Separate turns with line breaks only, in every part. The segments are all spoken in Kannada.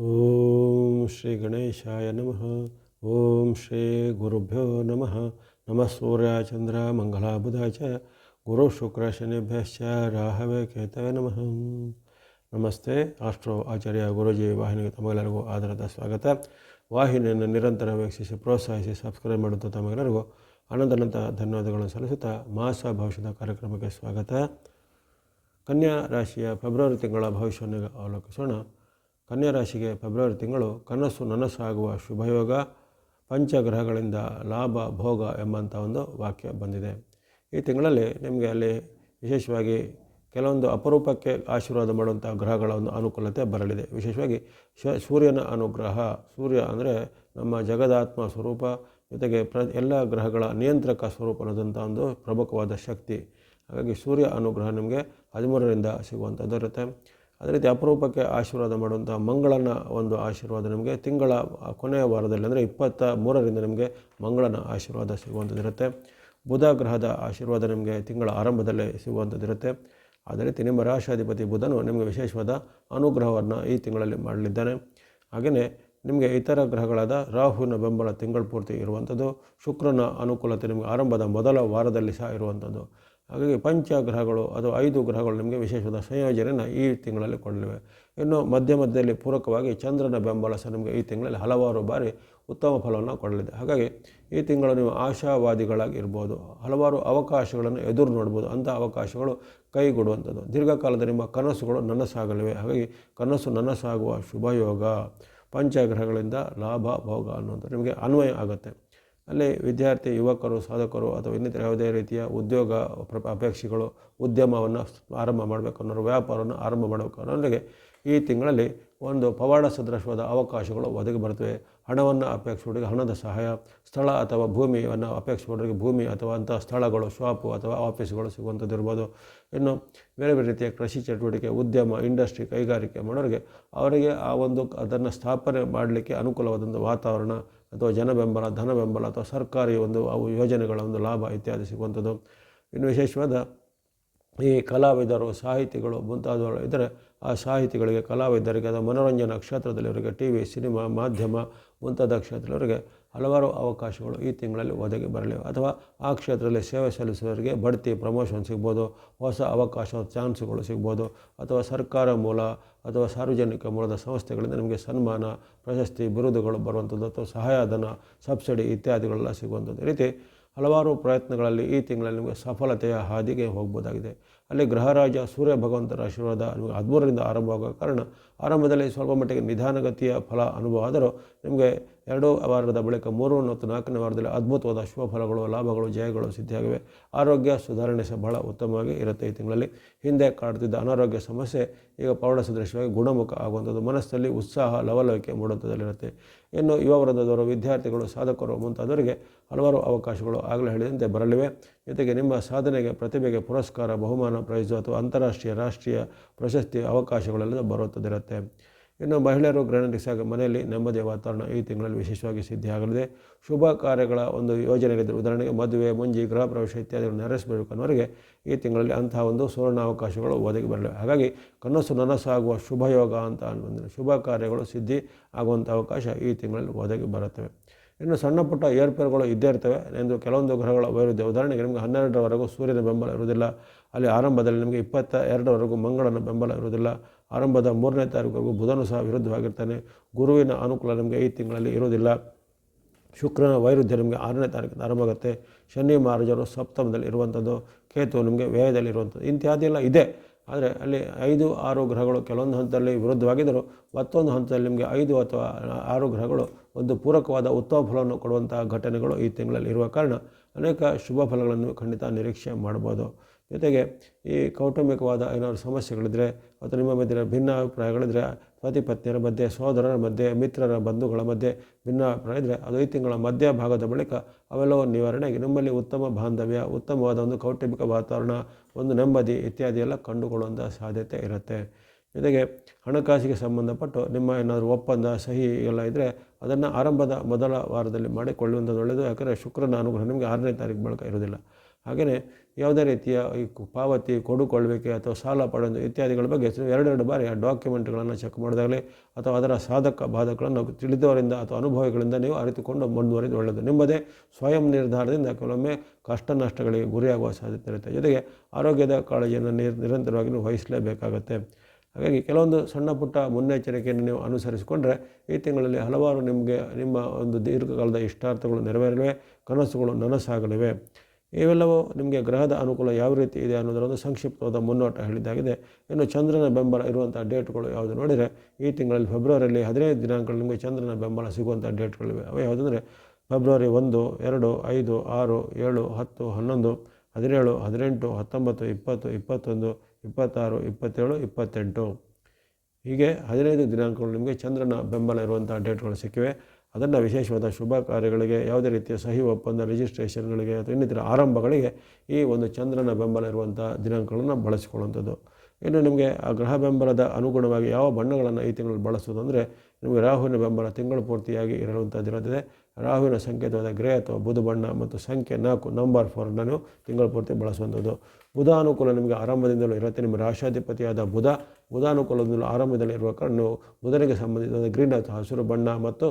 ಓಂ ಶ್ರೀ ಗಣೇಶಾಯ ನಮಃ. ಓಂ ಶ್ರೀ ಗುರುಭ್ಯೋ ನಮಃ. ನಮಃ ಸೂರ್ಯ ಚಂದ್ರ ಮಂಗಲ ಬುಧ ಚ ಗುರು ಶುಕ್ರ ಶನಿಭ್ಯಶ್ಚ ರಾಹವೇ ಕೇತವೇ ನಮಃ. ನಮಸ್ತೆ. ರಾಷ್ಟ್ರೋ ಆಚಾರ್ಯ ಗುರುಜಿ, ವಾಹಿನಿಗೆ ತಮಗೆಲ್ಲರಿಗೂ ಆಧಾರದ ಸ್ವಾಗತ. ವಾಹಿನಿಯನ್ನು ನಿರಂತರ ವೀಕ್ಷಿಸಿ, ಪ್ರೋತ್ಸಾಹಿಸಿ, ಸಬ್ಸ್ಕ್ರೈಬ್ ಮಾಡುತ್ತಾ ತಮಗೆಲ್ಲರಿಗೂ ಅನಂತನಂತ ಧನ್ಯವಾದಗಳನ್ನು ಸಲ್ಲಿಸುತ್ತಾ ಮಾಸ ಭವಿಷ್ಯದ ಕಾರ್ಯಕ್ರಮಕ್ಕೆ ಸ್ವಾಗತ. ಕನ್ಯಾ ರಾಶಿಯ ಫೆಬ್ರವರಿ ತಿಂಗಳ ಭವಿಷ್ಯವನ್ನು ಅವಲೋಕಿಸೋಣ. ಕನ್ಯಾ ರಾಶಿಗೆ ಫೆಬ್ರವರಿ ತಿಂಗಳು ಕನಸು ನನಸಾಗುವ ಶುಭಯೋಗ, ಪಂಚಗ್ರಹಗಳಿಂದ ಲಾಭ, ಭೋಗ ಎಂಬಂಥ ಒಂದು ವಾಕ್ಯ ಬಂದಿದೆ. ಈ ತಿಂಗಳಲ್ಲಿ ನಿಮಗೆ ಅಲ್ಲಿ ವಿಶೇಷವಾಗಿ ಕೆಲವೊಂದು ಅಪರೂಪಕ್ಕೆ ಆಶೀರ್ವಾದ ಮಾಡುವಂಥ ಗ್ರಹಗಳ ಒಂದು ಅನುಕೂಲತೆ ಬರಲಿದೆ. ವಿಶೇಷವಾಗಿ ಸೂರ್ಯನ ಅನುಗ್ರಹ, ಸೂರ್ಯ ಅಂದರೆ ನಮ್ಮ ಜಗದಾತ್ಮ ಸ್ವರೂಪ, ಜೊತೆಗೆ ಪ್ರ, ಎಲ್ಲ ಗ್ರಹಗಳ ನಿಯಂತ್ರಕ ಸ್ವರೂಪ ಒಂದು ಪ್ರಮುಖವಾದ ಶಕ್ತಿ. ಹಾಗಾಗಿ ಸೂರ್ಯ ಅನುಗ್ರಹ ನಿಮಗೆ ಹದಿಮೂರರಿಂದ ಸಿಗುವಂಥದ್ದು ಇರುತ್ತೆ. ಅದೇ ರೀತಿ ಅಪರೂಪಕ್ಕೆ ಆಶೀರ್ವಾದ ಮಾಡುವಂಥ ಮಂಗಳನ ಒಂದು ಆಶೀರ್ವಾದ ನಿಮಗೆ. ತಿಂಗಳ ಕೊನೆಯ ವಾರದಲ್ಲಿ ಅಂದರೆ ಇಪ್ಪತ್ತ ಮೂರರಿಂದ ನಿಮಗೆ ಮಂಗಳನ ಆಶೀರ್ವಾದ ಸಿಗುವಂಥದ್ದಿರುತ್ತೆ. ಬುಧ ಗ್ರಹದ ಆಶೀರ್ವಾದ ನಿಮಗೆ ತಿಂಗಳ ಆರಂಭದಲ್ಲೇ ಸಿಗುವಂಥದ್ದಿರುತ್ತೆ. ಅದೇ ರೀತಿ ನಿಮ್ಮ ರಾಶಾಧಿಪತಿ ಬುಧನು ನಿಮಗೆ ವಿಶೇಷವಾದ ಅನುಗ್ರಹವನ್ನು ಈ ತಿಂಗಳಲ್ಲಿ ಮಾಡಲಿದ್ದಾನೆ. ಹಾಗೆಯೇ ನಿಮಗೆ ಇತರ ಗ್ರಹಗಳಾದ ರಾಹುವಿನ ಬೆಂಬಲ ತಿಂಗಳ ಪೂರ್ತಿ ಇರುವಂಥದ್ದು, ಶುಕ್ರನ ಅನುಕೂಲತೆ ನಿಮಗೆ ಆರಂಭದ ಮೊದಲ ವಾರದಲ್ಲಿ ಸಹ ಇರುವಂಥದ್ದು. ಹಾಗಾಗಿ ಪಂಚಗ್ರಹಗಳು ಅಥವಾ ಐದು ಗ್ರಹಗಳು ನಿಮಗೆ ವಿಶೇಷವಾದ ಸಂಯೋಜನೆಯನ್ನು ಈ ತಿಂಗಳಲ್ಲಿ ಕೊಡಲಿವೆ. ಇನ್ನು ಮಧ್ಯ ಮಧ್ಯದಲ್ಲಿ ಪೂರಕವಾಗಿ ಚಂದ್ರನ ಬೆಂಬಲ ಸಹ ನಿಮಗೆ ಈ ತಿಂಗಳಲ್ಲಿ ಹಲವಾರು ಬಾರಿ ಉತ್ತಮ ಫಲವನ್ನು ಕೊಡಲಿದೆ. ಹಾಗಾಗಿ ಈ ತಿಂಗಳು ನೀವು ಆಶಾವಾದಿಗಳಾಗಿರ್ಬೋದು, ಹಲವಾರು ಅವಕಾಶಗಳನ್ನು ಎದುರು ನೋಡ್ಬೋದು, ಅಂಥ ಅವಕಾಶಗಳು ಕೈಗೊಡುವಂಥದ್ದು ದೀರ್ಘಕಾಲದ ನಿಮ್ಮ ಕನಸುಗಳು ನನಸಾಗಲಿವೆ. ಹಾಗಾಗಿ ಕನಸು ನನಸಾಗುವ ಶುಭಯೋಗ. ಪಂಚಗ್ರಹಗಳಿಂದ ಲಾಭ, ಭೋಗ ಅನ್ನುವಂಥ ನಿಮಗೆ ಅನ್ವಯ ಆಗುತ್ತೆ. ಅಲ್ಲಿ ವಿದ್ಯಾರ್ಥಿ, ಯುವಕರು, ಸಾಧಕರು ಅಥವಾ ಇನ್ನಿತರ ಯಾವುದೇ ರೀತಿಯ ಉದ್ಯೋಗ ಅಪೇಕ್ಷೆಗಳು ಉದ್ಯಮವನ್ನು ಆರಂಭ ಮಾಡಬೇಕು ಅನ್ನೋರು, ವ್ಯಾಪಾರವನ್ನು ಆರಂಭ ಮಾಡಬೇಕು ಅನ್ನೋರಿಗೆ ಈ ತಿಂಗಳಲ್ಲಿ ಒಂದು ಪವಾಡ ಸದೃಶವಾದ ಅವಕಾಶಗಳು ಒದಗಿ ಬರ್ತವೆ ಹಣವನ್ನು ಅಪೇಕ್ಷೆಯವರಿಗೆ ಹಣದ ಸಹಾಯ, ಸ್ಥಳ ಅಥವಾ ಭೂಮಿಯನ್ನು ಅಪೇಕ್ಷೆಯವರಿಗೆ ಭೂಮಿ ಅಥವಾ ಅಂಥ ಸ್ಥಳಗಳು, ಶಾಪು ಅಥವಾ ಆಫೀಸ್ಗಳು ಸಿಗುವಂಥದ್ದು ಇರ್ಬೋದು. ಇನ್ನು ಬೇರೆ ಬೇರೆ ರೀತಿಯ ಕೃಷಿ ಚಟುವಟಿಕೆ, ಉದ್ಯಮ, ಇಂಡಸ್ಟ್ರಿ ಕೈಗಾರಿಕೆ ಮಾಡೋರಿಗೆ ಅವರಿಗೆ ಆ ಒಂದು ಅದನ್ನು ಸ್ಥಾಪನೆ ಮಾಡಲಿಕ್ಕೆ ಅನುಕೂಲವಾದಂಥ ವಾತಾವರಣ ಅಥವಾ ಜನ ಬೆಂಬಲ ಧನ ಬೆಂಬಲ ಅಥವಾ ಸರ್ಕಾರಿ ಒಂದು ಅವು ಯೋಜನೆಗಳ ಒಂದು ಲಾಭ ಇತ್ಯಾದಿ ಸಿಗುವಂಥದ್ದು. ಇನ್ನು ವಿಶೇಷವಾದ ಈ ಕಲಾವಿದರು, ಸಾಹಿತಿಗಳು ಮುಂತಾದವರು ಇದ್ದರೆ ಆ ಸಾಹಿತಿಗಳಿಗೆ, ಕಲಾವಿದರಿಗೆ, ಅದು ಮನೋರಂಜನಾ ಕ್ಷೇತ್ರದಲ್ಲಿವರಿಗೆ ಟಿ ವಿ, ಸಿನಿಮಾ, ಮಾಧ್ಯಮ ಮುಂತಾದ ಕ್ಷೇತ್ರದವರಿಗೆ ಹಲವಾರು ಅವಕಾಶಗಳು ಈ ತಿಂಗಳಲ್ಲಿ ಒದಗಿ ಬರಲಿವೆ. ಅಥವಾ ಆ ಕ್ಷೇತ್ರದಲ್ಲಿ ಸೇವೆ ಸಲ್ಲಿಸುವವರಿಗೆ ಬಡ್ತಿ, ಪ್ರಮೋಷನ್ ಸಿಗ್ಬೋದು, ಹೊಸ ಅವಕಾಶ ಚಾನ್ಸ್ಗಳು ಸಿಗ್ಬೋದು, ಅಥವಾ ಸರ್ಕಾರ ಮೂಲ ಅಥವಾ ಸಾರ್ವಜನಿಕ ಮೂಲದ ಸಂಸ್ಥೆಗಳಿಂದ ನಿಮಗೆ ಸನ್ಮಾನ, ಪ್ರಶಸ್ತಿ, ಬಿರುದುಗಳು ಬರುವಂಥದ್ದು ಅಥವಾ ಸಹಾಯಧನ, ಸಬ್ಸಿಡಿ ಇತ್ಯಾದಿಗಳೆಲ್ಲ ಸಿಗುವಂಥದ್ದು. ರೀತಿ ಹಲವಾರು ಪ್ರಯತ್ನಗಳಲ್ಲಿ ಈ ತಿಂಗಳಲ್ಲಿ ನಿಮಗೆ ಸಫಲತೆಯ ಹಾದಿಗೆ ಹೋಗ್ಬೋದಾಗಿದೆ. ಅಲ್ಲಿ ಗ್ರಹರಾಜ ಸೂರ್ಯ ಭಗವಂತರ ಆಶೀರ್ವಾದ ನಿಮಗೆ ಹದಿಮೂರರಿಂದ ಆರಂಭವಾಗುವ ಕಾರಣ ಆರಂಭದಲ್ಲಿ ಸ್ವಲ್ಪ ಮಟ್ಟಿಗೆ ನಿಧಾನಗತಿಯ ಫಲ ಅನುಭವ ಆದರೂ ನಿಮಗೆ ಎರಡು ವಾರದ ಬಳಿಕ ಮೂರು ಮತ್ತು ನಾಲ್ಕನೇ ವಾರದಲ್ಲಿ ಅದ್ಭುತವಾದ ಶುಭ ಫಲಗಳು, ಲಾಭಗಳು, ಜಯಗಳು ಸಿದ್ಧಿಯಾಗಿವೆ. ಆರೋಗ್ಯ ಸುಧಾರಣೆ ಸಹ ಬಹಳ ಉತ್ತಮವಾಗಿ ಇರುತ್ತೆ ಈ ತಿಂಗಳಲ್ಲಿ. ಹಿಂದೆ ಕಾಡುತ್ತಿದ್ದ ಅನಾರೋಗ್ಯ ಸಮಸ್ಯೆ ಈಗ ಪ್ರೌಢ ಸದೃಶವಾಗಿ ಗುಣಮುಖ ಆಗುವಂಥದ್ದು. ಮನಸ್ಸಲ್ಲಿ ಉತ್ಸಾಹ, ಲವಲವಿಕೆ ಮೂಡುವಂಥದ್ದಲ್ಲಿರುತ್ತೆ ಇನ್ನು ಯುವ ವೃಂದದವರು ವಿದ್ಯಾರ್ಥಿಗಳು, ಸಾಧಕರು ಮುಂತಾದವರಿಗೆ ಹಲವಾರು ಅವಕಾಶಗಳು ಆಗಲೇ ಹೇಳಿದಂತೆ ಬರಲಿವೆ. ಜೊತೆಗೆ ನಿಮ್ಮ ಸಾಧನೆಗೆ, ಪ್ರತಿಭೆಗೆ ಪುರಸ್ಕಾರ, ಬಹುಮಾನ ಪ್ರೈಸು ಅಥವಾ ಅಂತಾರಾಷ್ಟ್ರೀಯ, ರಾಷ್ಟ್ರೀಯ ಪ್ರಶಸ್ತಿ ಅವಕಾಶಗಳೆಲ್ಲ ಬರುತ್ತದಿರುತ್ತೆ ಇನ್ನು ಮಹಿಳೆಯರು ಗೃಹಿಣಿಸಾಗ ಮನೆಯಲ್ಲಿ ನೆಮ್ಮದಿಯ ವಾತಾವರಣ ಈ ತಿಂಗಳಲ್ಲಿ ವಿಶೇಷವಾಗಿ ಸಿದ್ಧಿಯಾಗಲಿದೆ. ಶುಭ ಕಾರ್ಯಗಳ ಒಂದು ಯೋಜನೆಗಳಿದೆ ಉದಾಹರಣೆಗೆ ಮದುವೆ, ಮುಂಜಿ, ಗೃಹ ಪ್ರವೇಶ ಇತ್ಯಾದಿಗಳನ್ನು ನೆರವೇರಿಸಬೇಕು ಅನ್ನೋರಿಗೆ ಈ ತಿಂಗಳಲ್ಲಿ ಅಂತಹ ಒಂದು ಸುವರ್ಣ ಅವಕಾಶಗಳು ಒದಗಿ ಬರಲಿವೆ. ಹಾಗಾಗಿ ಕನಸು ನನಸಾಗುವ ಶುಭಯೋಗ ಅಂತ ಅನ್ನೋದು ಶುಭ ಕಾರ್ಯಗಳು ಸಿದ್ಧಿ ಆಗುವಂಥ ಅವಕಾಶ ಈ ತಿಂಗಳಲ್ಲಿ ಒದಗಿ ಬರುತ್ತವೆ. ಇನ್ನು ಸಣ್ಣ ಪುಟ್ಟ ಏರ್ಪೇರುಗಳು ಇದ್ದೇ ಇರ್ತವೆ. ಎಂದು ಕೆಲವೊಂದು ಗ್ರಹಗಳ ವೈರುಧ್ಯ. ಉದಾಹರಣೆಗೆ ನಿಮಗೆ ಹನ್ನೆರಡರವರೆಗೂ ಸೂರ್ಯನ ಬೆಂಬಲ ಇರುವುದಿಲ್ಲ. ಅಲ್ಲಿ ಆರಂಭದಲ್ಲಿ ನಿಮಗೆ ಇಪ್ಪತ್ತ ಎರಡರವರೆಗೂ ಮಂಗಳನ ಬೆಂಬಲ ಇರುವುದಿಲ್ಲ. ಆರಂಭದ ಮೂರನೇ ತಾರೀಕುವರೆಗೂ ಬುಧನು ಸಹ ವಿರುದ್ಧವಾಗಿರ್ತಾನೆ. ಗುರುವಿನ ಅನುಕೂಲ ನಿಮಗೆ ಈ ತಿಂಗಳಲ್ಲಿ ಇರುವುದಿಲ್ಲ. ಶುಕ್ರನ ವೈರುಧ್ಯ ನಿಮಗೆ ಆರನೇ ತಾರೀಕಿಂದ ಆರಂಭ ಆಗುತ್ತೆ. ಶನಿ ಮಹಾರಾಜರು ಸಪ್ತಮದಲ್ಲಿ ಇರುವಂಥದ್ದು. ಕೇತು ನಿಮಗೆ ವ್ಯಯದಲ್ಲಿ ಇರುವಂಥದ್ದು. ಇತ್ಯಾದಿಯೆಲ್ಲ ಇದೆ. ಆದರೆ ಅಲ್ಲಿ ಐದು, ಆರು ಗ್ರಹಗಳು ಕೆಲವೊಂದು ಹಂತದಲ್ಲಿ ವಿರುದ್ಧವಾಗಿದ್ದರೂ ಮತ್ತೊಂದು ಹಂತದಲ್ಲಿ ನಿಮಗೆ ಐದು ಅಥವಾ ಆರು ಗ್ರಹಗಳು ಒಂದು ಪೂರಕವಾದ ಉತ್ತಮ ಫಲವನ್ನು ಕೊಡುವಂತಹ ಘಟನೆಗಳು ಈ ತಿಂಗಳಲ್ಲಿ ಇರುವ ಕಾರಣ ಅನೇಕ ಶುಭ ಫಲಗಳನ್ನು ಖಂಡಿತ ನಿರೀಕ್ಷೆ ಮಾಡ್ಬೋದು. ಜೊತೆಗೆ ಈ ಕೌಟುಂಬಿಕವಾದ ಏನಾದರೂ ಸಮಸ್ಯೆಗಳಿದ್ದರೆ ಅಥವಾ ನಿಮ್ಮ ಮಧ್ಯೆ ಭಿನ್ನಾಭಿಪ್ರಾಯಗಳಿದ್ದರೆ ಪತಿ ಪತ್ನಿಯರ ಮಧ್ಯೆ ಸಹೋದರರ ಮಧ್ಯೆ, ಮಿತ್ರರ ಬಂಧುಗಳ ಮಧ್ಯೆ ಭಿನ್ನಾಭಿಪ್ರಾಯ ಇದ್ದರೆ ಅದು ಈ ತಿಂಗಳ ಮಧ್ಯ ಭಾಗದ ಬಳಿಕ ಅವೆಲ್ಲವೂ ನಿವಾರಣೆಗೆ ನಿಮ್ಮಲ್ಲಿ ಉತ್ತಮ ಬಾಂಧವ್ಯ, ಉತ್ತಮವಾದ ಒಂದು ಕೌಟುಂಬಿಕ ವಾತಾವರಣ, ಒಂದು ನೆಮ್ಮದಿ ಇತ್ಯಾದಿ ಎಲ್ಲ ಕಂಡುಕೊಳ್ಳುವಂಥ ಸಾಧ್ಯತೆ ಇರುತ್ತೆ. ಜೊತೆಗೆ ಹಣಕಾಸಿಗೆ ಸಂಬಂಧಪಟ್ಟು ನಿಮ್ಮ ಏನಾದರೂ ಒಪ್ಪಂದ ಸಹಿ ಎಲ್ಲ ಇದ್ದರೆ ಅದನ್ನು ಆರಂಭದ ಮೊದಲ ವಾರದಲ್ಲಿ ಮಾಡಿಕೊಳ್ಳುವಂಥದ್ದು ಒಳ್ಳೆಯದು. ಯಾಕಂದರೆ ಶುಕ್ರನ ಅನುಗ್ರಹ ನಿಮಗೆ ಆರನೇ ತಾರೀಕು ಬಳಿಕ ಇರೋದಿಲ್ಲ ಹಾಗೆಯೇ ಯಾವುದೇ ರೀತಿಯ ಈ ಪಾವತಿ ಕೊಡುಕೊಳ್ಬೇಕೆ ಅಥವಾ ಸಾಲ ಪಡೆದು ಇತ್ಯಾದಿಗಳ ಬಗ್ಗೆ ಎರಡೆರಡು ಬಾರಿ ಆ ಡಾಕ್ಯುಮೆಂಟ್ಗಳನ್ನು ಚೆಕ್ ಮಾಡಿದಾಗಲೇ ಅಥವಾ ಅದರ ಸಾಧಕ ಬಾಧಕಗಳನ್ನು ತಿಳಿದವರಿಂದ ಅಥವಾ ಅನುಭವಿಗಳಿಂದ ನೀವು ಅರಿತುಕೊಂಡು ಮುಂದುವರಿದು ಒಳ್ಳೆಯದು. ನಿಮ್ಮದೇ ಸ್ವಯಂ ನಿರ್ಧಾರದಿಂದ ಕೆಲವೊಮ್ಮೆ ಕಷ್ಟ ನಷ್ಟಗಳಿಗೆ ಗುರಿಯಾಗುವ ಸಾಧ್ಯತೆ ಇರುತ್ತೆ. ಜೊತೆಗೆ ಆರೋಗ್ಯದ ಕಾಳಜಿಯನ್ನು ನಿರ್ ನಿರಂತರವಾಗಿ ನೀವು ವಹಿಸಲೇಬೇಕಾಗತ್ತೆ. ಹಾಗಾಗಿ ಕೆಲವೊಂದು ಸಣ್ಣ ಪುಟ್ಟ ಮುನ್ನೆಚ್ಚರಿಕೆಯನ್ನು ನೀವು ಅನುಸರಿಸಿಕೊಂಡ್ರೆ ಈ ತಿಂಗಳಲ್ಲಿ ಹಲವಾರು ನಿಮಗೆ ನಿಮ್ಮ ಒಂದು ದೀರ್ಘಕಾಲದ ಇಷ್ಟಾರ್ಥಗಳು ನೆರವೇರಲಿವೆ, ಕನಸುಗಳು ನನಸಾಗಲಿವೆ. ಇವೆಲ್ಲವೂ ನಿಮಗೆ ಗ್ರಹದ ಅನುಕೂಲ ಯಾವ ರೀತಿ ಇದೆ ಅನ್ನೋದರ ಒಂದು ಸಂಕ್ಷಿಪ್ತವಾದ ಮುನ್ನೋಟ ಹೇಳಿದ್ದಾಗಿದೆ. ಇನ್ನು ಚಂದ್ರನ ಬೆಂಬಲ ಇರುವಂಥ ಡೇಟ್ಗಳು ಯಾವುದು ನೋಡಿದರೆ, ಈ ತಿಂಗಳಲ್ಲಿ ಫೆಬ್ರವರಿಯಲ್ಲಿ ಹದಿನೈದು ದಿನಾಂಕಗಳು ನಿಮಗೆ ಚಂದ್ರನ ಬೆಂಬಲ ಸಿಗುವಂಥ ಡೇಟ್ಗಳಿವೆ. ಅವು ಯಾವುದಂದರೆ ಫೆಬ್ರವರಿ ಒಂದು, ಎರಡು, ಐದು, ಆರು, ಏಳು, ಹತ್ತು, ಹನ್ನೊಂದು, ಹದಿನೇಳು, ಹದಿನೆಂಟು, ಹತ್ತೊಂಬತ್ತು, ಇಪ್ಪತ್ತು, ಇಪ್ಪತ್ತೊಂದು, ಇಪ್ಪತ್ತಾರು, ಇಪ್ಪತ್ತೇಳು, ಇಪ್ಪತ್ತೆಂಟು. ಹೀಗೆ ಹದಿನೈದು ದಿನಾಂಕಗಳು ನಿಮಗೆ ಚಂದ್ರನ ಬೆಂಬಲ ಇರುವಂಥ ಡೇಟ್ಗಳು ಸಿಕ್ಕಿವೆ. ಅದನ್ನು ವಿಶೇಷವಾದ ಶುಭ ಕಾರ್ಯಗಳಿಗೆ, ಯಾವುದೇ ರೀತಿಯ ಸಹಿ ಒಪ್ಪಂದ ರಿಜಿಸ್ಟ್ರೇಷನ್ಗಳಿಗೆ ಅಥವಾ ಇನ್ನಿತರ ಆರಂಭಗಳಿಗೆ ಈ ಒಂದು ಚಂದ್ರನ ಬೆಂಬಲ ಇರುವಂಥ ದಿನಾಂಕಗಳನ್ನು ಬಳಸಿಕೊಳ್ಳುವಂಥದ್ದು. ಇನ್ನು ನಿಮಗೆ ಆ ಗ್ರಹ ಬೆಂಬಲದ ಅನುಗುಣವಾಗಿ ಯಾವ ಬಣ್ಣಗಳನ್ನು ಈ ತಿಂಗಳು ಬಳಸೋದು ಅಂದರೆ ನಿಮಗೆ ರಾಹುವಿನ ಬೆಂಬಲ ತಿಂಗಳು ಪೂರ್ತಿಯಾಗಿ ಇರುವಂಥ ದಿನದಿದೆ ರಾಹುವಿನ ಸಂಕೇತವಾದ ಗ್ರೇ ಅಥವಾ ಬುಧ ಬಣ್ಣ ಮತ್ತು ಸಂಖ್ಯೆ ನಾಲ್ಕು ನಂಬರ್ ಫೋರನ್ನು ನೀವು ತಿಂಗಳು ಪೂರ್ತಿ ಬಳಸುವಂಥದ್ದು. ಬುಧ ಅನುಕೂಲ ನಿಮಗೆ ಆರಂಭದಿಂದಲೂ ಇರುತ್ತೆ. ನಿಮ್ಮ ರಾಶಾಧಿಪತಿಯಾದ ಬುಧ ಬುಧಾನುಕೂಲದಿಂದಲೂ ಆರಂಭದಲ್ಲಿ ಇರುವ ಕಾರಣ ಬುಧನಿಗೆ ಸಂಬಂಧಿಸಿದ ಗ್ರೀನ್ ಅಥವಾ ಹಸಿರು ಬಣ್ಣ ಮತ್ತು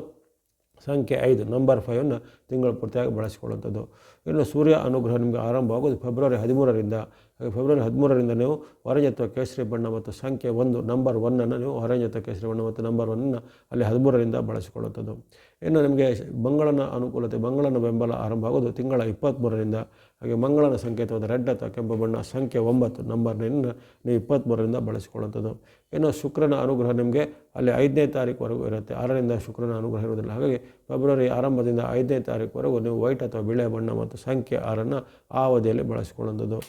ಸಂಖ್ಯೆ ಐದು ನಂಬರ್ ಫೈವನ್ನು ತಿಂಗಳು ಪೂರ್ತಿಯಾಗಿ ಬಳಸಿಕೊಳ್ಳುವಂಥದ್ದು. ಇನ್ನು ಸೂರ್ಯ ಅನುಗ್ರಹ ನಿಮಗೆ ಆರಂಭವಾಗೋದು ಫೆಬ್ರವರಿ ಹದಿಮೂರರಿಂದ. ಫೆಬ್ರವರಿ ಹದಿಮೂರರಿಂದ ನೀವು ಆರೆಂಜ್ ಅಥವಾ ಕೇಸರಿ ಬಣ್ಣ ಮತ್ತು ಸಂಖ್ಯೆ ಒಂದು ನಂಬರ್ ಒನ್ನನ್ನು ನೀವು ಆರೆಂಜ್ ಅಥವಾ ಕೇಸರಿ ಬಣ್ಣ ಮತ್ತು ನಂಬರ್ ಒನ್ನನ್ನು ಅಲ್ಲಿ ಹದಿಮೂರರಿಂದ ಬಳಸಿಕೊಳ್ಳುತ್ತದೆ ಇನ್ನು ನಿಮಗೆ ಮಂಗಳನ ಅನುಕೂಲತೆ, ಮಂಗಳನ ಬೆಂಬಲ ಆರಂಭ ಆಗೋದು ತಿಂಗಳ ಇಪ್ಪತ್ತ್ಮೂರರಿಂದ ಹಾಗೆ ಮಂಗಳನ ಸಂಕೇತವಾದ ರೆಡ್ ಅಥವಾ ಕೆಂಪು ಬಣ್ಣ ಸಂಖ್ಯೆ ಒಂಬತ್ತು ನಂಬರ್ನನ್ನು ನೀವು ಇಪ್ಪತ್ತ್ಮೂರರಿಂದ ಬಳಸಿಕೊಳ್ಳುತ್ತದೆ ಇನ್ನು ಶುಕ್ರನ ಅನುಗ್ರಹ ನಿಮಗೆ ಅಲ್ಲಿ ಐದನೇ ತಾರೀಕುವರೆಗೂ ಇರುತ್ತೆ. ಆರರಿಂದ ಶುಕ್ರನ ಅನುಗ್ರಹ ಇರುವುದಿಲ್ಲ. ಹಾಗಾಗಿ ಫೆಬ್ರವರಿ ಆರಂಭದಿಂದ ಐದನೇ ತಾರೀಕುವರೆಗೂ ನೀವು ವೈಟ್ ಅಥವಾ ಬಿಳೆ ಬಣ್ಣ ಮತ್ತು ಸಂಖ್ಯೆ ಆರನ್ನು ಆ ಅವಧಿಯಲ್ಲಿ ಬಳಸಿಕೊಳ್ಳುವಂಥದ್ದು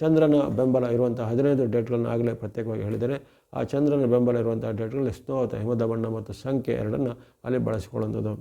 ಚಂದ್ರನ ಬೆಂಬಲ ಇರುವಂಥ ಹದಿನೈದು ಡೇಟ್ಗಳನ್ನು ಆಗಲೇ ಪ್ರತ್ಯೇಕವಾಗಿ ಹೇಳಿದರೆ ಆ ಚಂದ್ರನ ಬೆಂಬಲ ಇರುವಂಥ ಡೇಟ್ಗಳಲ್ಲಿ ಅಥವಾ ಹಿಮದ ಬಣ್ಣ ಮತ್ತು ಸಂಖ್ಯೆ ಎರಡನ್ನು ಅಲ್ಲಿ ಬಳಸಿಕೊಳ್ಳುವಂಥದ್ದು.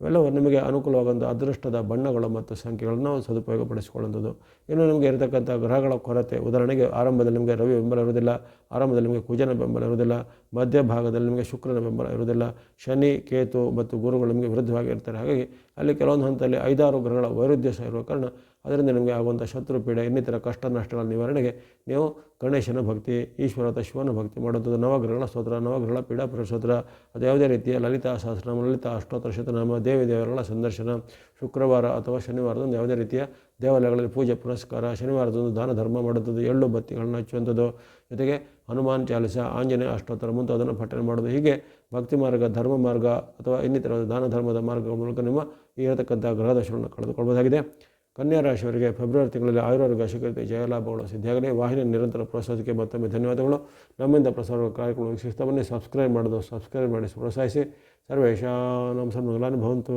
ಇವೆಲ್ಲವೂ ನಿಮಗೆ ಅನುಕೂಲವಾಗುವಂಥ ಅದೃಷ್ಟದ ಬಣ್ಣಗಳು ಮತ್ತು ಸಂಖ್ಯೆಗಳನ್ನು ಸದುಪಯೋಗಪಡಿಸಿಕೊಳ್ಳುವಂಥದ್ದು. ಇನ್ನು ನಿಮಗೆ ಇರತಕ್ಕಂಥ ಗ್ರಹಗಳ ಕೊರತೆ, ಉದಾಹರಣೆಗೆ ಆರಂಭದಲ್ಲಿ ನಿಮಗೆ ರವಿ ಬೆಂಬಲ ಇರುವುದಿಲ್ಲ, ಆರಂಭದಲ್ಲಿ ನಿಮಗೆ ಕುಜನ ಬೆಂಬಲ ಇರುವುದಿಲ್ಲ ಮಧ್ಯಭಾಗದಲ್ಲಿ ನಿಮಗೆ ಶುಕ್ರನ ಬೆಂಬಲ ಇರುವುದಿಲ್ಲ. ಶನಿ, ಕೇತು ಮತ್ತು ಗುರುಗಳು ನಿಮಗೆ ವಿರುದ್ಧವಾಗಿ ಇರ್ತಾರೆ. ಹಾಗಾಗಿ ಅಲ್ಲಿ ಕೆಲವೊಂದು ಹಂತದಲ್ಲಿ ಐದಾರು ಗ್ರಹಗಳ ವೈರುಧ್ಯ ಸಹ ಇರುವ ಕಾರಣ ಅದರಿಂದ ನಿಮಗೆ ಆಗುವಂಥ ಶತ್ರು ಪೀಡೆ, ಇನ್ನಿತರ ಕಷ್ಟ ನಷ್ಟಗಳ ನಿವಾರಣೆಗೆ ನೀವು ಗಣೇಶನ ಭಕ್ತಿ, ಈಶ್ವರ ಅಥವಾ ಶಿವನ ಭಕ್ತಿ ಮಾಡುವಂಥದ್ದು ನವಗ್ರಹಗಳ ಸ್ತೋತ್ರ, ನವಗ್ರಹಗಳ ಪೀಡಾ ಸ್ತೋತ್ರ. ಅದು ಯಾವುದೇ ರೀತಿಯ ಲಲಿತಾ ಸಹಸ್ರನಾಮ, ಲಲಿತಾ ಅಷ್ಟೋತ್ತರ ಶತನಾಮ, ದೇವಿ ದೇವರುಗಳ ಸಂದರ್ಶನ. ಶುಕ್ರವಾರ ಅಥವಾ ಶನಿವಾರದಂದು ಯಾವುದೇ ರೀತಿಯ ದೇವಾಲಯಗಳಲ್ಲಿ ಪೂಜೆ, ಪುನಸ್ಕಾರ, ಶನಿವಾರದಂದು ದಾನ ಧರ್ಮ ಮಾಡುವಂಥದ್ದು ಎಳ್ಳು ಬತ್ತಿಗಳನ್ನು ಹಚ್ಚುವಂಥದ್ದು. ಜೊತೆಗೆ ಹನುಮಾನ್ ಚಾಲಿಸ, ಆಂಜನೇಯ ಅಷ್ಟೋತ್ತರ ಮುಂತಾದನ್ನು ಪಠನೆ ಮಾಡೋದು ಹೀಗೆ ಭಕ್ತಿ ಮಾರ್ಗ, ಧರ್ಮ ಮಾರ್ಗ ಅಥವಾ ಇನ್ನಿತರ ದಾನ ಧರ್ಮದ ಮಾರ್ಗಗಳ ಮೂಲಕ ನಿಮ್ಮ ಈ ಇರತಕ್ಕಂಥ ಗ್ರಹದಶವನ್ನು ಕಳೆದುಕೊಳ್ಬೋದಾಗಿದೆ ಕನ್ಯಾ ರಾಶಿಯವರಿಗೆ ಫೆಬ್ರವರಿ ತಿಂಗಳಲ್ಲಿ ಆಯುರ್ವರ್ಗ ಶಿಖರತೆ ಜಯಲಾಭಗಳು ಸಿದ್ಧಿಯಾಗಲಿ. ವಾಹಿನಿ ನಿರಂತರ ಪ್ರೋತ್ಸಾಹಕ್ಕೆ ಮತ್ತೊಮ್ಮೆ ಧನ್ಯವಾದಗಳು. ನಮ್ಮಿಂದ ಪ್ರಸಾರ ಕಾರ್ಯಕ್ರಮ ವೀಕ್ಷಿಸ್ತಾ ಸಬ್ಸ್ಕ್ರೈಬ್ ಮಾಡೋದು ಸಬ್ಸ್ಕ್ರೈಬ್ ಮಾಡಿ ಪ್ರೋತ್ಸಾಹಿಸಿ. ಸರ್ವೇಶಾಂ ಸನ್ಮಂಗಲಾನಿ ಭವಂತು.